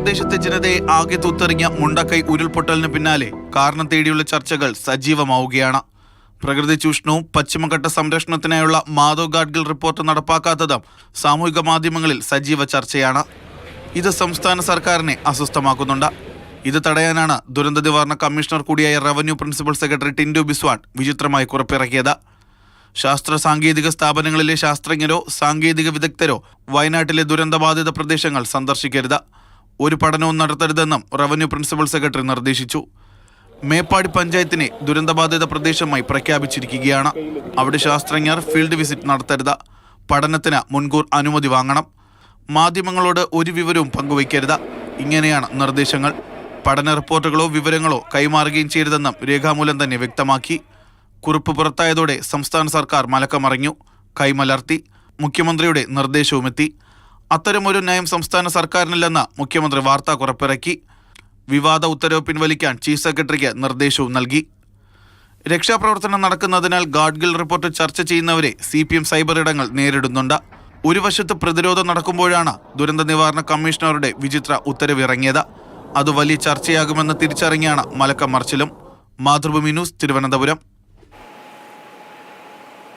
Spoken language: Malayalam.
പ്രദേശത്തെ ജനതയെ ആകെ തൂത്തെറിഞ്ഞ മുണ്ടക്കൈ ഉരുൾപൊട്ടലിന് പിന്നാലെ കാരണം തേടിയുള്ള ചർച്ചകൾ സജീവമാവുകയാണ്. പ്രകൃതി ചൂഷണവും പശ്ചിമഘട്ട സംരക്ഷണത്തിനായുള്ള മാധവ് ഗാഡ്ഗിൽ റിപ്പോർട്ട് നടപ്പാക്കാത്തതും സാമൂഹിക മാധ്യമങ്ങളിൽ സജീവ ചർച്ചയാണ്. ഇത് സംസ്ഥാന സർക്കാരിനെ അസ്വസ്ഥമാക്കുന്നുണ്ട്. ഇത് തടയാനാണ് ദുരന്ത നിവാരണ കമ്മീഷണർ കൂടിയായ revenue principal secretary Tinku Biswal വിചിത്രമായി കുറിപ്പിറക്കിയത്. ശാസ്ത്ര സാങ്കേതിക സ്ഥാപനങ്ങളിലെ ശാസ്ത്രജ്ഞരോ സാങ്കേതിക വിദഗ്ധരോ വയനാട്ടിലെ ദുരന്തബാധിത പ്രദേശങ്ങൾ സന്ദർശിക്കരുത്. ഒരു പഠനവും നടത്തരുതെന്നും റവന്യൂ പ്രിൻസിപ്പൽ സെക്രട്ടറി നിർദ്ദേശിച്ചു. മേപ്പാടി പഞ്ചായത്തിനെ ദുരന്തബാധിത പ്രദേശമായി പ്രഖ്യാപിച്ചിരിക്കുകയാണ്. അവിടെ ശാസ്ത്രജ്ഞർ ഫീൽഡ് വിസിറ്റ് നടത്തരുത്. പഠനത്തിന് മുൻകൂർ അനുമതി വാങ്ങണം. മാധ്യമങ്ങളോട് ഒരു വിവരവും പങ്കുവയ്ക്കരുത്. ഇങ്ങനെയാണ് നിർദ്ദേശങ്ങൾ. പഠന റിപ്പോർട്ടുകളോ വിവരങ്ങളോ കൈമാറുകയും ചെയ്യരുതെന്നും രേഖാമൂലം തന്നെ വ്യക്തമാക്കി. കുറിപ്പ് പുറത്തായതോടെ സംസ്ഥാന സർക്കാർ മലക്കമറിഞ്ഞു. കൈമലർത്തി. മുഖ്യമന്ത്രിയുടെ നിർദ്ദേശവുമെത്തി. അത്തരമൊരു നയം സംസ്ഥാന സർക്കാരിനില്ലെന്ന് മുഖ്യമന്ത്രി വാർത്താക്കുറിപ്പിറക്കി വിവാദ ഉത്തരവ് പിൻവലിക്കാൻ ചീഫ് സെക്രട്ടറിക്ക് നിർദ്ദേശവും നൽകി. രക്ഷാപ്രവർത്തനം നടക്കുന്നതിനാൽ ഗാഡ്ഗിൽ റിപ്പോർട്ട് ചർച്ച ചെയ്യുന്നവരെ സി പി എം സൈബർ ഇടങ്ങൾ നേരിടുന്നുണ്ട്. ഒരു വശത്ത് പ്രതിരോധം നടക്കുമ്പോഴാണ് ദുരന്ത നിവാരണ കമ്മീഷണറുടെ വിചിത്ര ഉത്തരവിറങ്ങിയത് അത് വലിയ ചർച്ചയാകുമെന്ന് തിരിച്ചറിഞ്ഞാണ് മലക്കം മറിച്ചിലും. മാതൃഭൂമി ന്യൂസ് തിരുവനന്തപുരം.